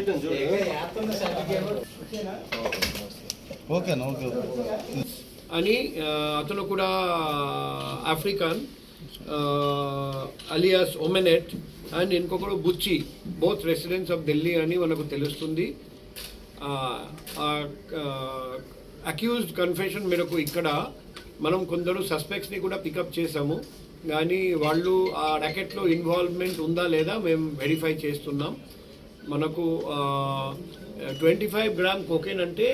పెట్టాను చూడు. ఓకేనా? ఓకే. అని అతను కూడా ఆఫ్రికన్ అలియాస్ ఒమెనెట్ అండ్ ఇంకొకడు Buchi both residents of Delhi అని మనకు తెలుస్తుంది. అక్యూజ్డ్ కన్ఫెషన్ మేరకు ఇక్కడ మనం కొందరు సస్పెక్ట్స్ని కూడా పికప్ చేసాము కానీ వాళ్ళు ఆ ర్యాకెట్లో ఇన్వాల్వ్మెంట్ ఉందా లేదా మేము వెరిఫై చేస్తున్నాం. మనకు ట్వంటీ ఫైవ్ గ్రామ్ కోకెన్ అంటే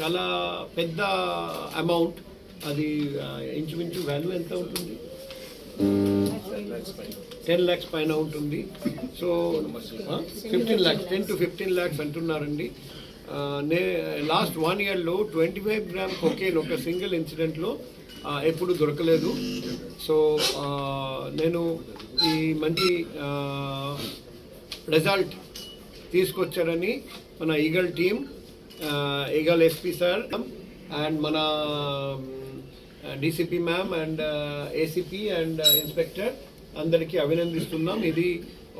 చాలా పెద్ద అమౌంట్. అది ఇంచుమించు వాల్యూ ఎంత ఉంటుంది? టెన్ ల్యాక్స్ పైన ఉంటుంది. So fifteen lakhs ten to fifteen lakhs అంటున్నారండి. నే లాస్ట్ వన్ ఇయర్లో ట్వంటీ ఫైవ్ గ్రామ్ కొకేన్ ఒక సింగిల్ ఇన్సిడెంట్లో ఎప్పుడు దొరకలేదు. సో నేను ఈ మంచి రిజల్ట్ తీసుకొచ్చారని మన eagle team eagle SP sir and మన DCP ma'am and ACP and inspector అందరికీ అభినందిస్తున్నాం. ఇది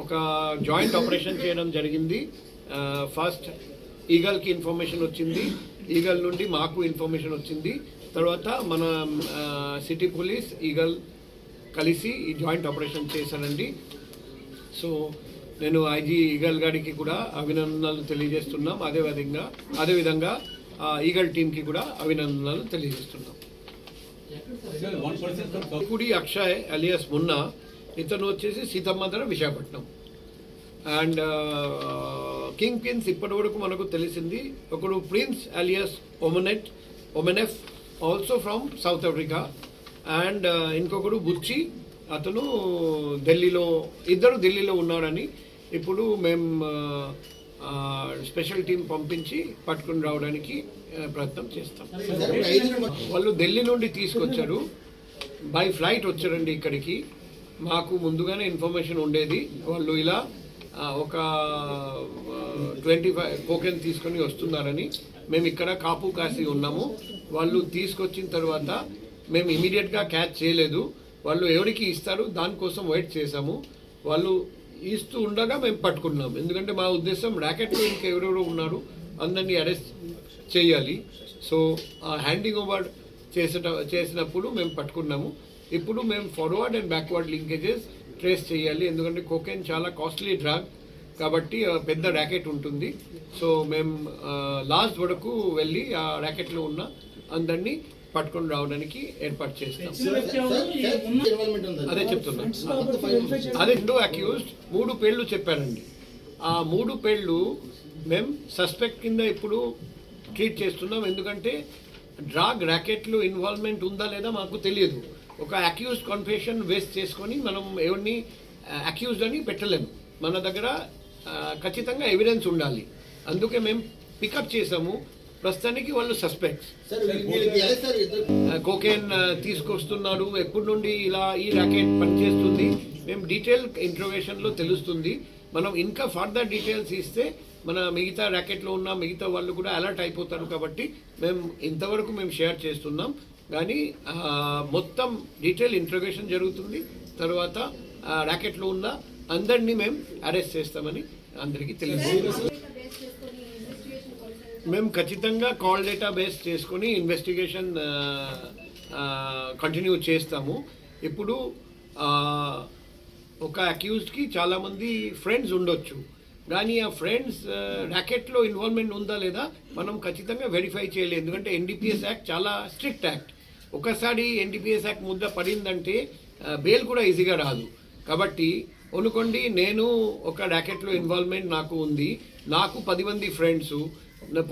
ఒక జాయింట్ ఆపరేషన్ చేయడం జరిగింది. ఫస్ట్ ఈగల్కి ఇన్ఫర్మేషన్ వచ్చింది. ఈగల్ నుండి మాకు ఇన్ఫర్మేషన్ వచ్చింది. తర్వాత మన సిటీ పోలీస్ ఈగల్ కలిసి ఈ జాయింట్ ఆపరేషన్ చేశానండి సో నేను ఐజీ ఈగల్ గారికి కూడా అభినందనలు తెలియజేస్తున్నాం. అదేవిధంగా అదేవిధంగా ఈగల్ టీంకి కూడా అభినందనలు తెలియజేస్తున్నాం. కుడి అక్షయ్ అలియాస్ మున్నా ఇతను వచ్చేసి Seethammadhara Visakhapatnam. And kingpins ఇప్పటి వరకు మనకు తెలిసింది ఒకడు ప్రిన్స్ అలియాస్ ఒమనెట్ ఒమెనెఫ్ also from South Africa and ఇంకొకడు బుచ్చి అతను ఢిల్లీలో ఇద్దరు ఢిల్లీలో ఉన్నాడని ఇప్పుడు మేము స్పెషల్ టీం పంపించి పట్టుకుని రావడానికి ప్రయత్నం చేస్తాం. వాళ్ళు ఢిల్లీ నుండి తీసుకొచ్చారు. బై ఫ్లైట్ వచ్చారండి ఇక్కడికి. మాకు ముందుగానే ఇన్ఫర్మేషన్ ఉండేది. వాళ్ళు ఇలా ఒక ట్వంటీ ఫైవ్ కోకెన్ తీసుకొని వస్తున్నారని. మేము ఇక్కడ కాపు కాసి ఉన్నాము. వాళ్ళు తీసుకొచ్చిన తర్వాత మేము ఇమీడియట్గా క్యాచ్ చేయలేదు. వాళ్ళు ఎవరికి ఇస్తారు దానికోసం వెయిట్ చేసాము వాళ్ళు ఇస్తూ ఉండగా మేము పట్టుకున్నాం. ఎందుకంటే మా ఉద్దేశం ర్యాకెట్లో ఇంకెవరెవరో ఉన్నారు అందరినీ అరెస్ట్ చేయాలి. సో ఆ హ్యాండింగ్ ఓవర్ చేసేట చేసినప్పుడు మేము పట్టుకున్నాము. ఇప్పుడు మేము forward and backward linkages trace చేయాలి. ఎందుకంటే కోకెన్ చాలా కాస్ట్లీ డ్రగ్ కాబట్టి పెద్ద ర్యాకెట్ ఉంటుంది. సో మేము లాస్ట్ వరకు వెళ్ళి ఆ ర్యాకెట్లో ఉన్న అందరినీ పట్టుకొని రావడానికి ఏర్పాటు చేస్తాం. అదే చెప్తున్నా. అదే రెండు అక్యూజ్డ్ మూడు పేర్లు చెప్పారండి. ఆ మూడు పేర్లు మేము సస్పెక్ట్ కింద ఇప్పుడు ట్రీట్ చేస్తున్నాం. ఎందుకంటే డ్రాగ్ ర్యాకెట్లో ఇన్వాల్వ్మెంట్ ఉందా లేదా మాకు తెలియదు. ఒక అక్యూజ్ కన్ఫెషన్ వేస్ట్ చేసుకొని మనం ఎవరిని అక్యూజ్డ్ అని పెట్టలేము. మన దగ్గర ఖచ్చితంగా ఎవిడెన్స్ ఉండాలి. అందుకే మేము పికప్ చేసాము. ప్రస్తుతానికి వాళ్ళు సస్పెక్ట్స్ కోకేన్ తీసుకొస్తున్నారు ఎప్పటి నుండి ఇలా ఈ ర్యాకెట్ పనిచేస్తుంది? మేము డీటెయిల్ ఇంట్రోగేషన్లో తెలుస్తుంది. మనం ఇంకా ఫర్దర్ డీటెయిల్స్ ఇస్తే మన మిగతా ర్యాకెట్లో ఉన్న మిగతా వాళ్ళు కూడా అలర్ట్ అయిపోతారు కాబట్టి మేము ఇంతవరకు మేము షేర్ చేస్తున్నాం. కానీ మొత్తం డీటెయిల్ ఇంట్రోగేషన్ జరుగుతుంది. తర్వాత ర్యాకెట్లో ఉన్న అందరినీ మేము అరెస్ట్ చేస్తామని అందరికీ తెలియదు మేము ఖచ్చితంగా కాల్ డేటా బేస్ చేసుకొని ఇన్వెస్టిగేషన్ కంటిన్యూ చేస్తాము. ఇప్పుడు ఒక అక్యూజ్డ్కి చాలామంది ఫ్రెండ్స్ ఉండొచ్చు. కానీ ఆ ఫ్రెండ్స్ ర్యాకెట్లో ఇన్వాల్వ్మెంట్ ఉందా లేదా మనం ఖచ్చితంగా వెరిఫై చేయలేదు. ఎందుకంటే ఎన్డీపీఎస్ యాక్ట్ చాలా స్ట్రిక్ట్ యాక్ట్. ఒకసారి ఎన్డీపీఎస్ యాక్ట్ ముద్ద పడిందంటే బెయిల్ కూడా ఈజీగా రాదు. కాబట్టి అనుకోండి నేను ఒక ర్యాకెట్లో ఇన్వాల్వ్మెంట్ నాకు ఉంది. నాకు పది మంది ఫ్రెండ్స్.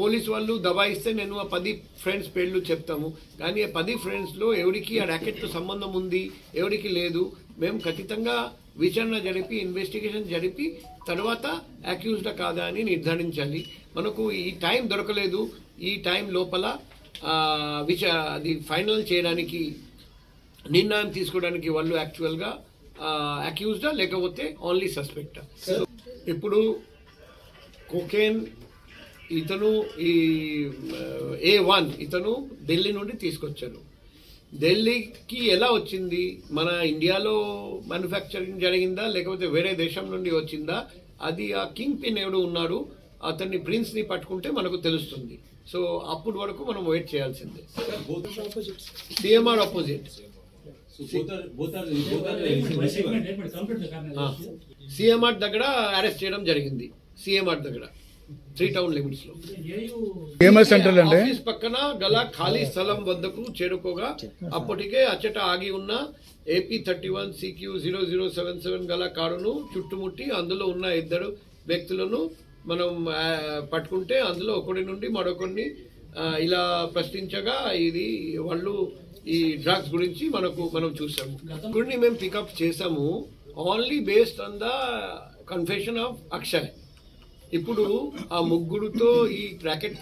పోలీస్ వాళ్ళు దబాయిస్తే నేను ఆ పది ఫ్రెండ్స్ పేర్లు చెప్తాము. కానీ ఆ పది ఫ్రెండ్స్లో ఎవరికి ఆ ర్యాకెట్తో సంబంధం ఉంది ఎవరికి లేదు మేము ఖచ్చితంగా విచారణ జరిపి ఇన్వెస్టిగేషన్ జరిపి తర్వాత అక్యూజ్డ్ కాదా అని నిర్ధారించాలి. మనకు ఈ టైం దొరకలేదు. ఈ టైం లోపల విచ అది ఫైనల్ చేయడానికి నిర్ణయం తీసుకోవడానికి వాళ్ళు యాక్చువల్గా అక్యూజ్డా లేకపోతే ఓన్లీ సస్పెక్టా ఇప్పుడు కోకేన్ ఇతను ఈ ఏ వన్ ఇతను ఢిల్లీ నుండి తీసుకొచ్చారు ఢిల్లీకి ఎలా వచ్చింది మన ఇండియాలో మ్యానుఫ్యాక్చరింగ్ జరిగిందా లేకపోతే వేరే దేశం నుండి వచ్చిందా అది ఆ కింగ్ పిన్ ఎవడు ఉన్నాడు అతన్ని ప్రిన్స్ని పట్టుకుంటే మనకు తెలుస్తుంది సో అప్పుడు వరకు మనం వెయిట్ చేయాల్సిందే సిఎంఆర్ ఆపోజిట్ సిఎంఆర్ దగ్గర అరెస్ట్ చేయడం జరిగింది సిఎంఆర్ దగ్గర త్రీ టౌన్ లిమిట్స్లో. ఏఎంఎస్ సెంటర్ ఆఫీస్ పక్కన గల ఖాళీ స్థలం వద్దకు చేరుకోగా అప్పటికే అచ్చట ఆగి ఉన్న AP thirty one CQ zero zero seven seven గల కారును చుట్టుముట్టి అందులో ఉన్న ఇద్దరు వ్యక్తులను మనం పట్టుకుంటే అందులో ఒకటి నుండి మరొకరిని ఇలా ప్రశ్నించగా ఇది వాళ్ళు ఈ డ్రగ్స్ గురించి మనకు మనం చూసాము ఇప్పుడుని మేము పికప్ చేసాము only based on the confession of Akshay ఇప్పుడు ఆ ముగ్గురుతో ఈ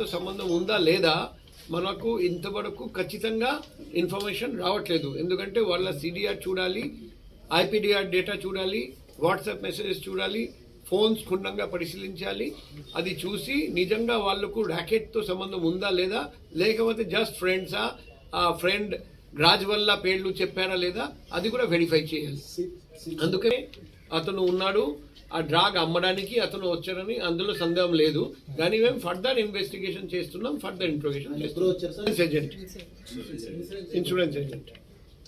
తో సంబంధం ఉందా లేదా మనకు ఇంతవరకు ఖచ్చితంగా ఇన్ఫర్మేషన్ రావట్లేదు. ఎందుకంటే వాళ్ళ సిడిఆర్ చూడాలి ఐపీడిఆర్ డేటా చూడాలి వాట్సాప్ మెసేజెస్ చూడాలి ఫోన్స్ క్షుణ్ణంగా పరిశీలించాలి. అది చూసి నిజంగా వాళ్ళకు తో సంబంధం ఉందా లేదా లేకపోతే జస్ట్ ఫ్రెండ్సా ఆ ఫ్రెండ్ రాజ్ వల్ల పేర్లు చెప్పారా లేదా అది కూడా వెరిఫై చేయాలి. అందుకే అతను ఉన్నాడు ఆ డ్రాగ్ అమ్మడానికి అతను వచ్చారని అందులో సందేహం లేదు. కానీ మేము ఫర్దర్ ఇన్వెస్టిగేషన్ చేస్తున్నాం ఫర్దర్ చేస్తున్నాం. Agent insurance agent